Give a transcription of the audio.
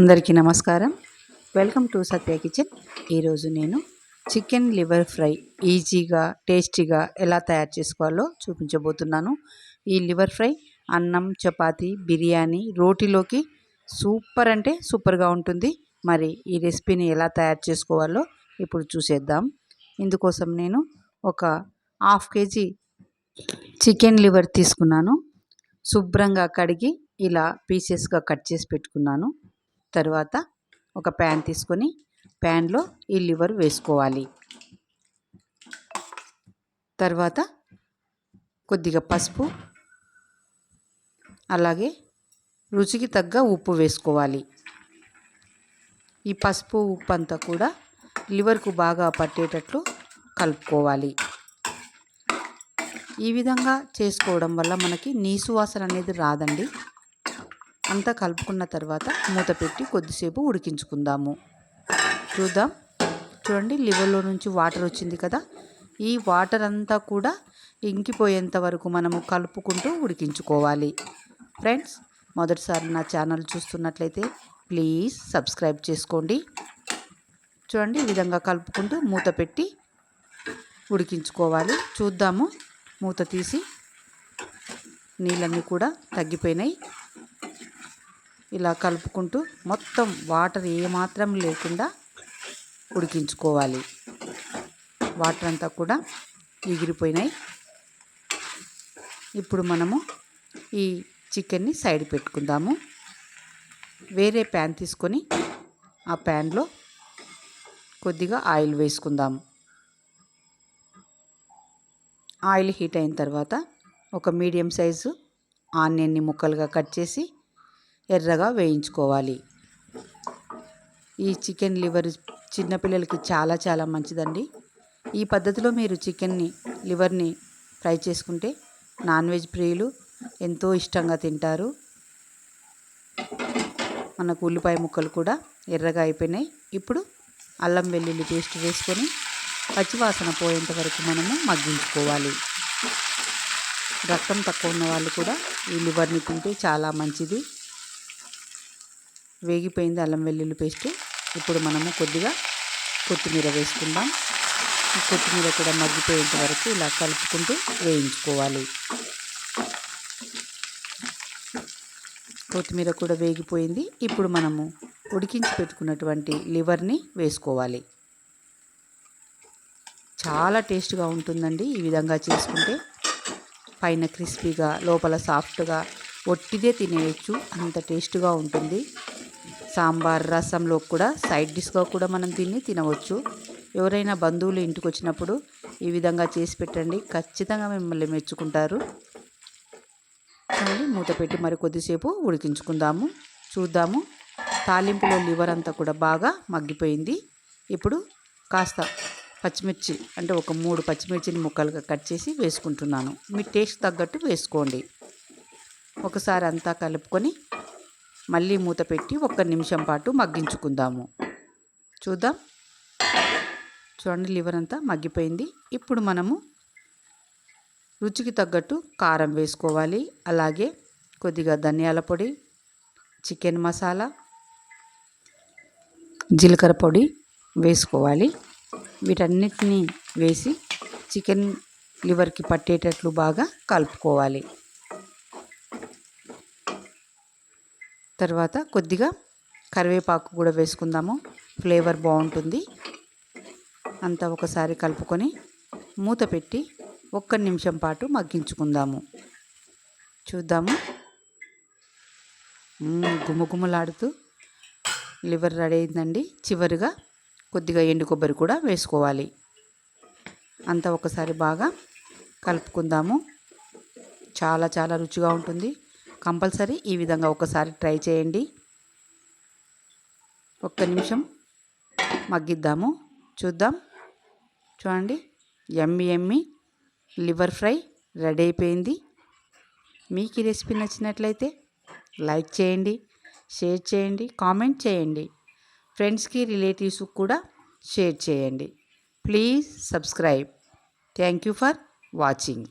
అందరికీ నమస్కారం. Welcome to Satya kitchen. ఈరోజు నేను చికెన్ లివర్ ఫ్రై ఈజీగా టేస్టీగా ఎలా తయారు చేసుకోవాలో చూపించబోతున్నాను. ఈ లివర్ ఫ్రై అన్నం చపాతి బిర్యానీ రోటీలోకి సూపర్ అంటే సూపర్గా ఉంటుంది. మరి ఈ రెసిపీని ఎలా తయారు చేసుకోవాలో ఇప్పుడు చూసేద్దాం. ఇందుకోసం నేను ఒక హాఫ్ కేజీ చికెన్ లివర్ తీసుకున్నాను. శుభ్రంగా కడిగి ఇలా పీసెస్గా కట్ చేసి పెట్టుకున్నాను. తర్వాత ఒక ప్యాన్ తీసుకొని ప్యాన్లో ఈ లివర్ వేసుకోవాలి. తర్వాత కొద్దిగా పసుపు అలాగే రుచికి తగ్గ ఉప్పు వేసుకోవాలి. ఈ పసుపు ఉప్పు అంతా కూడా లివర్కు బాగా పట్టేటట్లు కలుపుకోవాలి. ఈ విధంగా చేసుకోవడం వల్ల మనకి నీసు వాసన అనేది రాదండి. అంతా కలుపుకున్న తర్వాత మూత పెట్టి కొద్దిసేపు ఉడికించుకుందాము. చూద్దాం. చూడండి లివర్లో నుంచి వాటర్ వచ్చింది కదా. ఈ వాటర్ అంతా కూడా ఇంకిపోయేంత వరకు మనము కలుపుకుంటూ ఉడికించుకోవాలి. ఫ్రెండ్స్ మొదటిసారి నా ఛానల్ చూస్తున్నట్లయితే ప్లీజ్ సబ్స్క్రైబ్ చేసుకోండి. చూడండి ఈ విధంగా కలుపుకుంటూ మూత పెట్టి ఉడికించుకోవాలి. చూద్దాము. మూత తీసి నీళ్ళన్నీ కూడా తగ్గిపోయినాయి. ఇలా కలుపుకుంటూ మొత్తం వాటర్ ఏమాత్రం లేకుండా ఉడికించుకోవాలి. వాటర్ అంతా కూడా ఎగిరిపోయినాయి. ఇప్పుడు మనము ఈ చికెన్ని సైడ్ పెట్టుకుందాము. వేరే ప్యాన్ తీసుకొని ఆ ప్యాన్లో కొద్దిగా ఆయిల్ వేసుకుందాము ఆయిల్ హీట్ అయిన తర్వాత ఒక మీడియం సైజు ఆనియన్ని ముక్కలుగా కట్ చేసి ఎర్రగా వేయించుకోవాలి. ఈ చికెన్ లివర్ చిన్నపిల్లలకి చాలా చాలా మంచిదండి. ఈ పద్ధతిలో మీరు చికెన్ని లివర్ని ఫ్రై చేసుకుంటే నాన్ వెజ్ ప్రియులు ఎంతో ఇష్టంగా తింటారు. మనకు ఉల్లిపాయ ముక్కలు కూడా ఎర్రగా అయిపోయినాయి. ఇప్పుడు అల్లం వెల్లుల్లి పేస్ట్ వేసుకొని పచ్చివాసన పోయేంత వరకు మనము మగ్గించుకోవాలి. రక్తం తక్కువ ఉన్న వాళ్ళు కూడా ఈ లివర్ని తింటే చాలా మంచిది. వేగిపోయింది అల్లం వెల్లుల్లి పేస్ట్. ఇప్పుడు మనము కొద్దిగా కొత్తిమీర వేసుకుందాం. ఈ కొత్తిమీర కూడా మగ్గిపోయేంత వరకు ఇలా కలుపుకుంటూ వేయించుకోవాలి. కొత్తిమీర కూడా వేగిపోయింది. ఇప్పుడు మనము ఉడికించి పెట్టుకున్నటువంటి లివర్ని వేసుకోవాలి. చాలా టేస్ట్గా ఉంటుందండి ఈ విధంగా చేసుకుంటే. పైన క్రిస్పీగా లోపల సాఫ్ట్గా ఒట్టిదే తినేయచ్చు. అంత టేస్ట్గా ఉంటుంది. సాంబార్ రసంలో కూడా సైడ్ డిష్గా కూడా మనం దీన్ని తినవచ్చు. ఎవరైనా బంధువులు ఇంటికి వచ్చినప్పుడు ఈ విధంగా చేసి పెట్టండి. ఖచ్చితంగా మిమ్మల్ని మెచ్చుకుంటారు. మూత పెట్టి మరి కొద్దిసేపు ఉడికించుకుందాము. చూద్దాము. తాలింపులో లివర్ అంతా కూడా బాగా మగ్గిపోయింది. ఇప్పుడు కాస్త పచ్చిమిర్చి అంటే ఒక మూడు పచ్చిమిర్చిని ముక్కలుగా కట్ చేసి వేసుకుంటున్నాను. మీ టేస్ట్ తగ్గట్టు వేసుకోండి. ఒకసారి అంతా కలుపుకొని మళ్ళీ మూత పెట్టి ఒక్క నిమిషం పాటు మగ్గించుకుందాము. చూద్దాం. చూడండి లివర్ అంతా మగ్గిపోయింది. ఇప్పుడు మనము రుచికి తగ్గట్టు కారం వేసుకోవాలి. అలాగే కొద్దిగా ధనియాల పొడి చికెన్ మసాలా జీలకర్ర పొడి వేసుకోవాలి. వీటన్నిటిని వేసి చికెన్ లివర్కి పట్టేటట్లు బాగా కలుపుకోవాలి. తర్వాత కొద్దిగా కరివేపాకు కూడా వేసుకుందాము. ఫ్లేవర్ బాగుంటుంది. అంతా ఒకసారి కలుపుకొని మూత పెట్టి ఒక్క నిమిషం పాటు మగ్గించుకుందాము. చూద్దాము. గుమగుమలాడుతూ లివర్ రెడీ అయిందండి. చివరిగా కొద్దిగా ఎండు కొబ్బరి కూడా వేసుకోవాలి. అంతా ఒకసారి బాగా కలుపుకుందాము. చాలా చాలా రుచిగా ఉంటుంది. కంపల్సరీ ఈ విధంగా ఒకసారి ట్రై చేయండి. ఒక్క నిమిషం మగ్గిద్దాము. చూద్దాం. చూడండి. ఎమ్మి ఎమ్మి లివర్ ఫ్రై రెడీ అయిపోయింది. మీకు ఈ రెసిపీ నచ్చినట్లయితే లైక్ చేయండి షేర్ చేయండి కామెంట్ చేయండి. ఫ్రెండ్స్కి రిలేటివ్స్కి కూడా షేర్ చేయండి. Please subscribe. Thank you for watching.